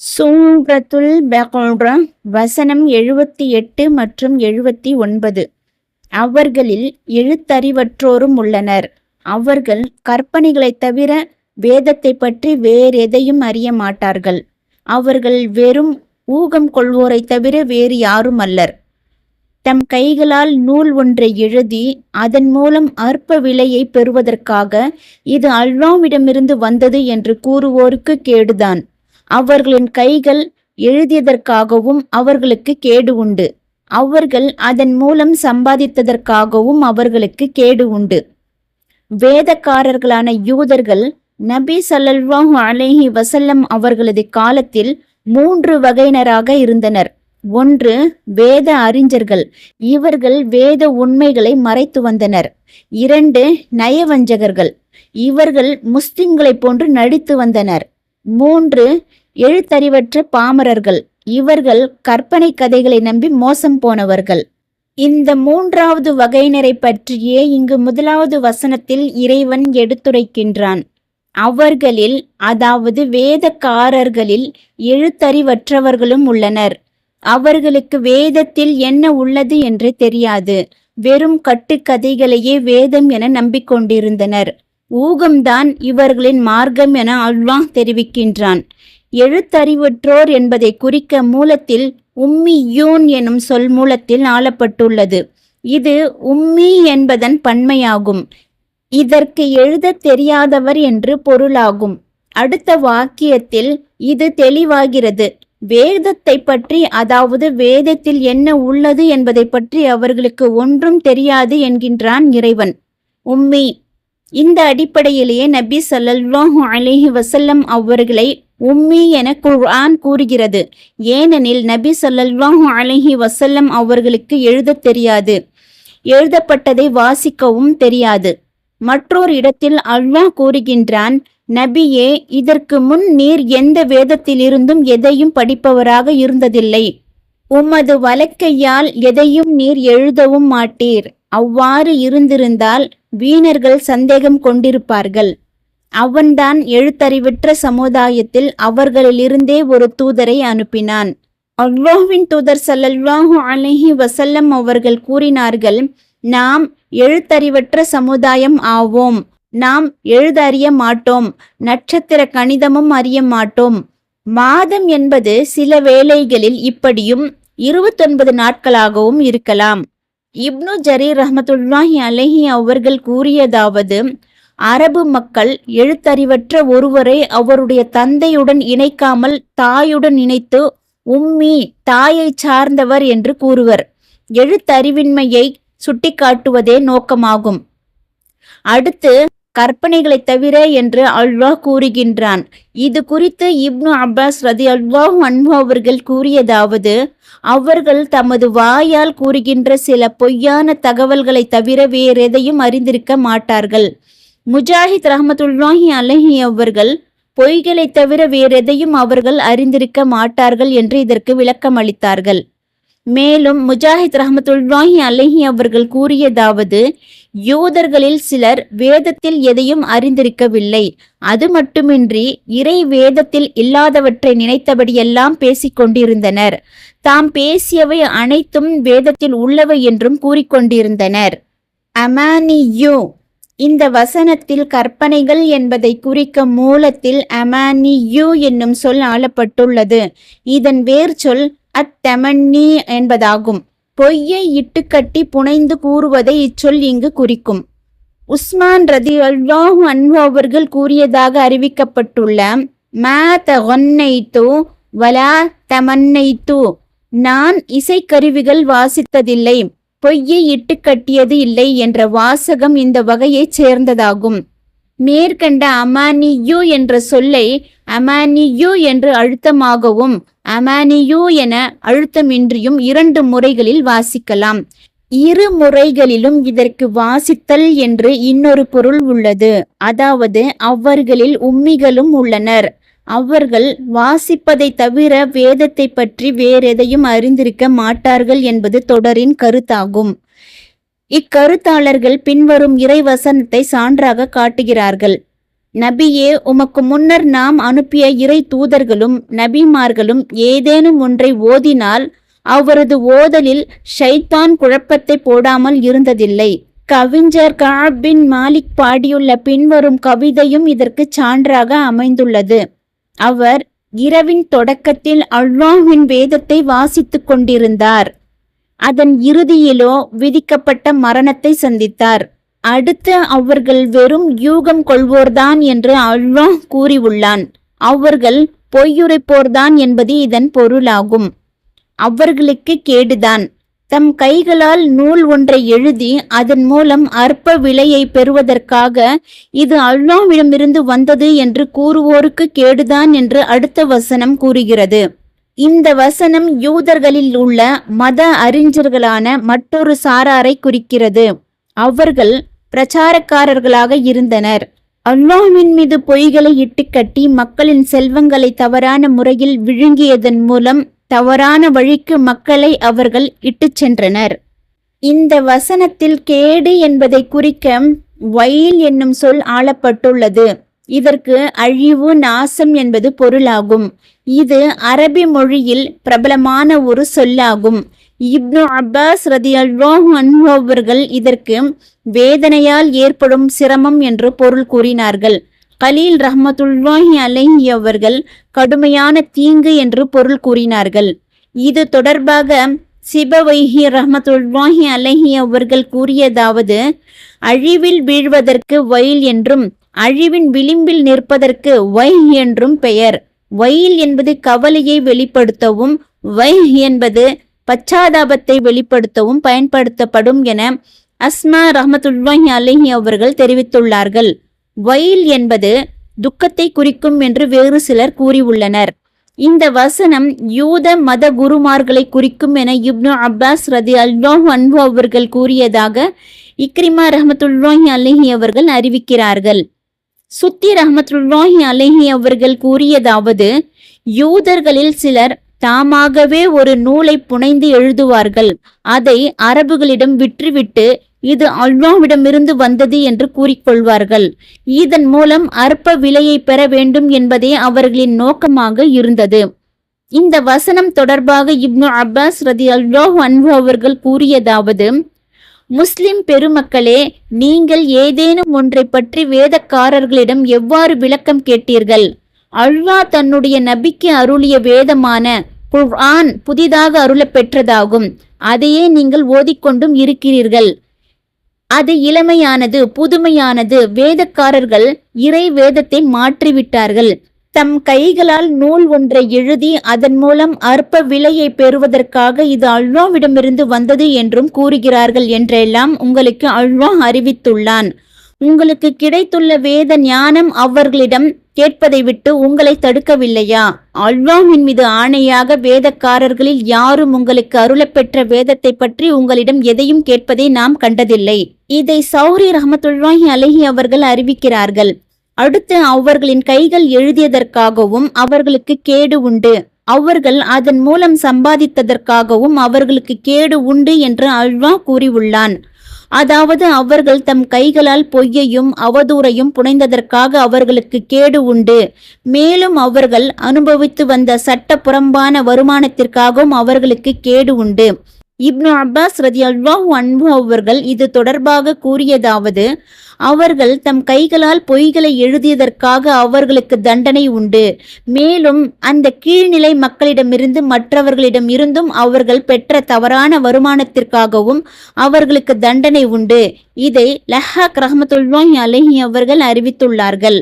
சூங்கத்துல் பக்ரா வசனம் எழுபத்தி எட்டு மற்றும் எழுபத்தி ஒன்பது. அவர்களில் எழுத்தறிவற்றோரும் உள்ளனர். அவர்கள் கற்பனைகளைத் தவிர வேதத்தை பற்றி வேறெதையும் அறிய மாட்டார்கள். அவர்கள் வெறும் ஊகம் கொள்வோரைத் தவிர வேறு யாரும் அல்லர் தம் கைகளால் நூல் ஒன்றை எழுதி அதன் மூலம் அற்ப விலையை பெறுவதற்காக இது அல்வாவிடமிருந்து வந்தது என்று கூறுவோருக்கு கேடுதான். அவர்களின் கைகள் எழுதியதற்காகவும் அவர்களுக்கு கேடு உண்டு. அவர்கள் அதன் மூலம் சம்பாதித்ததற்காகவும் அவர்களுக்கு கேடு உண்டு. வேதக்காரர்களான யூதர்கள் நபி ஸல்லல்லாஹு அலைஹி வசல்லம் அவர்களது காலத்தில் மூன்று வகையினராக இருந்தனர். ஒன்று வேத அறிஞர்கள். இவர்கள் வேத உண்மைகளை மறைத்து வந்தனர். இரண்டு நயவஞ்சகர்கள். இவர்கள் முஸ்லிம்களைப் போன்று நடித்து வந்தனர். மூன்று எழுத்தறிவற்ற பாமரர்கள். இவர்கள் கற்பனை கதைகளை நம்பி மோசம் போனவர்கள். இந்த மூன்றாவது வகையினரை பற்றியே இங்கு முதலாவது வசனத்தில் இறைவன் எடுத்துரைக்கின்றான். அவர்களில் அதாவது வேதக்காரர்களில் எழுத்தறிவற்றவர்களும் உள்ளனர். அவர்களுக்கு வேதத்தில் என்ன உள்ளது என்று தெரியாது. வெறும் கட்டுக்கதைகளையே வேதம் என நம்பிக்கொண்டிருந்தனர். ஊகம்தான் இவர்களின் மார்க்கம் என அல்வாங் தெரிவிக்கின்றான். எழுத்தறிவற்றோர் என்பதை குறிக்க மூலத்தில் உம்மி யூன் எனும் சொல் மூலத்தில் ஆளப்பட்டுள்ளது. இது உம்மி என்பதன் பன்மையாகும். இதற்கு எழுதத் தெரியாதவர் என்று பொருளாகும். அடுத்த வாக்கியத்தில் இது தெளிவாகிறது. வேதத்தை பற்றி அதாவது வேதத்தில் என்ன உள்ளது என்பதை பற்றி அவர்களுக்கு ஒன்றும் தெரியாது என்கின்றான் இறைவன். உம்மி இந்த அடிப்படையிலேயே நபி ஸல்லல்லாஹு அலைஹி வசல்லம் அவர்களை உம்மி என குர்ஆன் கூறுகிறது. ஏனெனில் நபி சொல்லல்லாஹு அலஹி வசல்லம் அவர்களுக்கு எழுதத் தெரியாது. எழுதப்பட்டதை வாசிக்கவும் தெரியாது. மற்றொரு இடத்தில் அல்லாஹ் கூறுகின்றான் நபியே இதற்கு முன் நீர் எந்த வேதத்திலிருந்தும் எதையும் படிப்பவராக இருந்ததில்லை. உமது வலக்கையால் எதையும் நீர் எழுதவும் மாட்டீர். அவ்வாறு இருந்திருந்தால் வீணர்கள் சந்தேகம் கொண்டிருப்பார்கள். அவன்தான் எழுத்தறிவற்ற சமுதாயத்தில் அவர்களிலிருந்தே ஒரு தூதரை அனுப்பினான். அல்லாஹ்வின் தூதர் சல்லல்லாஹு அலைஹி வசல்லம் அவர்கள் கூறினார்கள் நாம் எழுத்தறிவற்ற சமுதாயம் ஆவோம். நாம் எழுத அறிய மாட்டோம். நட்சத்திர கணிதமும் அறிய மாட்டோம். மாதம் என்பது சில வேளைகளில் இப்படியும் இருபத்தொன்பது நாட்களாகவும் இருக்கலாம். இப்னு ஜரீர் ரஹமத்துல்லாஹி அலைஹி அவர்கள் கூறியதாவது அரபு மக்கள் எழுத்தறிவற்ற ஒருவரை அவருடைய தந்தையுடன் இணைக்காமல் தாயுடன் இணைத்து உம்மி தாயை சார்ந்தவர் என்று கூறுவர். எழுத்தறிவின்மையை சுட்டிக்காட்டுவதே நோக்கமாகும். அடுத்து கற்பனைகளைத் தவிர என்று அல்வா கூறுகின்றான். இது குறித்து இப்னு அப்பாஸ் ரதி அல்வாஹ் அன்பு அவர்கள் கூறியதாவது அவர்கள் தமது வாயால் கூறுகின்ற சில பொய்யான தகவல்களை தவிர வேறெதையும் அறிந்திருக்க மாட்டார்கள். முஜாஹித் ரஹமத்துல்லாஹி அலஹி அவர்கள் பொய்களை தவிர வேறெதையும் அவர்கள் அறிந்திருக்க மாட்டார்கள் என்று இதற்கு விளக்கம் அளித்தார்கள். மேலும் முஜாஹித் ரஹமத்துல்லாஹி அலஹி அவர்கள் கூறியதாவது யூதர்களில் சிலர் வேதத்தில் எதையும் அறிந்திருக்கவில்லை. அது மட்டுமின்றி இறை வேதத்தில் இல்லாதவற்றை நினைத்தபடியெல்லாம் பேசிக்கொண்டிருந்தனர் தாம் பேசியவை அனைத்தும் வேதத்தில் உள்ளவை என்றும் கூறிக்கொண்டிருந்தனர் அமானியூ இந்த வசனத்தில் கற்பனைகள் என்பதை குறிக்க மூலத்தில் அமானியு என்னும் சொல் ஆளப்பட்டுள்ளது. இதன் வேர் சொல் அத்தமன்னி என்பதாகும். பொய்யை இட்டுக்கட்டி புனைந்து கூறுவதை இச்சொல் இங்கு குறிக்கும். உஸ்மான் ரதி அல்லாஹு அன்பு அவர்கள் கூறியதாக அறிவிக்கப்பட்டுள்ள மா தகொன்னைத்து வலா தமன்னைத்து. நான் இசைக்கருவிகள் வாசித்ததில்லை. பொய்யை இட்டு கட்டியது இல்லை என்ற வாசகம் இந்த வகையைச் சேர்ந்ததாகும். மேற்கண்ட அமானியு என்ற சொல்லை அமானியு என்று அழுத்தமாகவும் அமானியு என அழுத்தமின்றியும் இரண்டு முறைகளில் வாசிக்கலாம். இரு முறைகளிலும் இதற்கு வாசித்தல் என்று இன்னொரு பொருள் உள்ளது. அதாவது அவர்களில் உம்மிகளும் உள்ளனர். அவர்கள் வாசிப்பதை தவிர வேதத்தை பற்றி வேறெதையும் அறிந்திருக்க மாட்டார்கள் என்பது தொடரின் கருத்தாகும். இக்கருத்தாளர்கள் பின்வரும் இறைவசனத்தை சான்றாக காட்டுகிறார்கள். நபியே உமக்கு முன்னர் நாம் அனுப்பிய இறை தூதர்களும் நபிமார்களும் ஏதேனும் ஒன்றை ஓதினால் அவரது ஓதலில் ஷைத்தான் குழப்பத்தை போடாமல் இருந்ததில்லை. கவிஞர் காபின் மாலிக் பாடியுள்ள பின்வரும் கவிதையும் இதற்கு சான்றாக அமைந்துள்ளது. அவர் இரவின் தொடக்கத்தில் அல்லாஹின் வேதத்தை வாசித்துக் கொண்டிருந்தார். அதன் இறுதியிலோ விதிக்கப்பட்ட மரணத்தை சந்தித்தார். அடுத்து அவர்கள் வெறும் யூகம் கொள்வோர்தான் என்று அல்லாஹ் கூறியுள்ளான். அவர்கள் பொய்யுரைப்போர்தான் என்பது இதன் பொருளாகும். அவர்களுக்கு கேடுதான். தம் கைகளால் நூல் ஒன்றை எழுதி அதன் மூலம் அற்ப விலையை பெறுவதற்காக இது அல்லாவிடமிருந்து வந்தது என்று கூறுவோருக்கு கேடுதான் என்று அடுத்த வசனம் கூறுகிறது. இந்த வசனம் யூதர்களில் உள்ள மத அறிஞர்களான மற்றொரு சாராரை குறிக்கிறது. அவர்கள் பிரச்சாரக்காரர்களாக இருந்தனர். அல்லாஹ்வின் மீது பொய்களை இட்டுக்கட்டி மக்களின் செல்வங்களை தவறான முறையில் விழுங்கியதன் மூலம் தவறான வழிக்கு மக்களை அவர்கள் இட்டுச் சென்றனர். இந்த வசனத்தில் கேடு என்பதை குறிக்க வயல் என்னும் சொல் ஆளப்பட்டுள்ளது. இதற்கு அழிவு நாசம் என்பது பொருளாகும். இது அரபி மொழியில் பிரபலமான ஒரு சொல்லாகும். இப்னு அப்பாஸ் ரதி அன்ஹு அவர்கள் இதற்கு வேதனையால் ஏற்படும் சிரமம் என்று பொருள் கூறினார்கள். கலீல் ரஹ்மத்துல்லாஹி அலைஹி அவர்கள் கடுமையான தீங்கு என்று பொருள் கூறினார்கள். இது தொடர்பாக சிபவைஹி ரஹ்மத்துல்லாஹி அலஹி அவர்கள் கூறியதாவது அழிவில் வீழ்வதற்கு வயல் என்றும் அழிவின் விளிம்பில் நிற்பதற்கு வை என்றும் பெயர். வயல் என்பது கவலையை வெளிப்படுத்தவும் வை என்பது பச்சாதாபத்தை வெளிப்படுத்தவும் பயன்படுத்தப்படும் என அஸ்மா ரஹமத்துல்லாஹி அலஹி அவர்கள் தெரிவித்துள்ளார்கள். வயல் என்பது துக்கத்தை குறிக்கும் என்று வேறு சிலர் கூறியுள்ளனர். இந்த வசனம் யூத மத குருமார்களை குறிக்கும் என இப்னு அப்பாஸ் ரதி அல்லாஹ் அன்பு அவர்கள் கூறியதாக இக்ரிமா ரஹமத்துல்லாஹி அலஹி அவர்கள் அறிவிக்கிறார்கள். சுத்தி ரஹமத்துல்லாஹி அலஹி அவர்கள் கூறியதாவது யூதர்களில் சிலர் தாமாகவே ஒரு நூலை புனைந்து எழுதுவார்கள். அதை அரபுகளிடம் விற்றுவிட்டு இது அல்வாவிடமிருந்து வந்தது என்று கூறிக்கொள்வார்கள். இதன் மூலம் அற்ப விலையை பெற வேண்டும் என்பதே அவர்களின் நோக்கமாக இருந்தது. இந்த வசனம் தொடர்பாக இப்னு அப்பாஸ் ரதி அல்வாஹ் அன்பு அவர்கள் கூறியதாவது முஸ்லிம் பெருமக்களே நீங்கள் ஏதேனும் ஒன்றை பற்றி வேதக்காரர்களிடம் எவ்வாறு விளக்கம் கேட்டீர்கள்? அல்வா தன்னுடைய நபிக்கு அருளிய வேதமான குர்ஆன் புதிதாக அருளப் பெற்றதாகும் அதையே நீங்கள் ஓதிக்கொண்டும் இருக்கிறீர்கள். அது இளமையானது புதுமையானது. வேதக்காரர்கள் இறை வேதத்தை மாற்றிவிட்டார்கள். தம் கைகளால் நூல் ஒன்றை எழுதி அதன் மூலம் அற்ப விலையை பெறுவதற்காக இது அல்வாவிடமிருந்து வந்தது என்றும் கூறுகிறார்கள் என்றெல்லாம் உங்களுக்கு அல்வா அறிவித்துள்ளான். உங்களுக்கு கிடைத்துள்ள வேத ஞானம் அவர்களிடம் கேட்பதை விட்டு உங்களை தடுக்கவில்லையா? அல்வாவின் மீது ஆணையாக வேதக்காரர்களில் யாரும் உங்களுக்கு அருளப்பெற்ற வேதத்தை பற்றி உங்களிடம் எதையும் கேட்பதை நாம் கண்டதில்லை. இதை சௌரி ரஹமத்துல்லாஹி அலஹி அவர்கள் அறிவிக்கிறார்கள். அடுத்து அவர்களின் கைகள் எழுதியதற்காகவும் அவர்களுக்கு கேடு உண்டு. அவர்கள் அதன் மூலம் சம்பாதித்ததற்காகவும் அவர்களுக்கு கேடு உண்டு என்று அல்வா கூறியுள்ளான். அதாவது அவர்கள் தம் கைகளால் பொய்யையும் அவதூறையும் புனைந்ததற்காக அவர்களுக்கு கேடு உண்டு. மேலும் அவர்கள் அனுபவித்து வந்த சட்ட புறம்பான வருமானத்திற்காகவும் அவர்களுக்கு கேடு உண்டு. இப்னு அப்பாஸ் ரதி அல்வாஹு அன்பு அவர்கள் இது தொடர்பாக கூறியதாவது அவர்கள் தம் கைகளால் பொய்களை எழுதியதற்காக அவர்களுக்கு தண்டனை உண்டு. மேலும் அந்த கீழ்நிலை மக்களிடமிருந்து மற்றவர்களிடம் இருந்தும் அவர்கள் பெற்ற தவறான வருமானத்திற்காகவும் அவர்களுக்கு தண்டனை உண்டு. இதை லஹாக் ரஹமத்துல்லாஹி அலஹி அவர்கள் அறிவித்துள்ளார்கள்.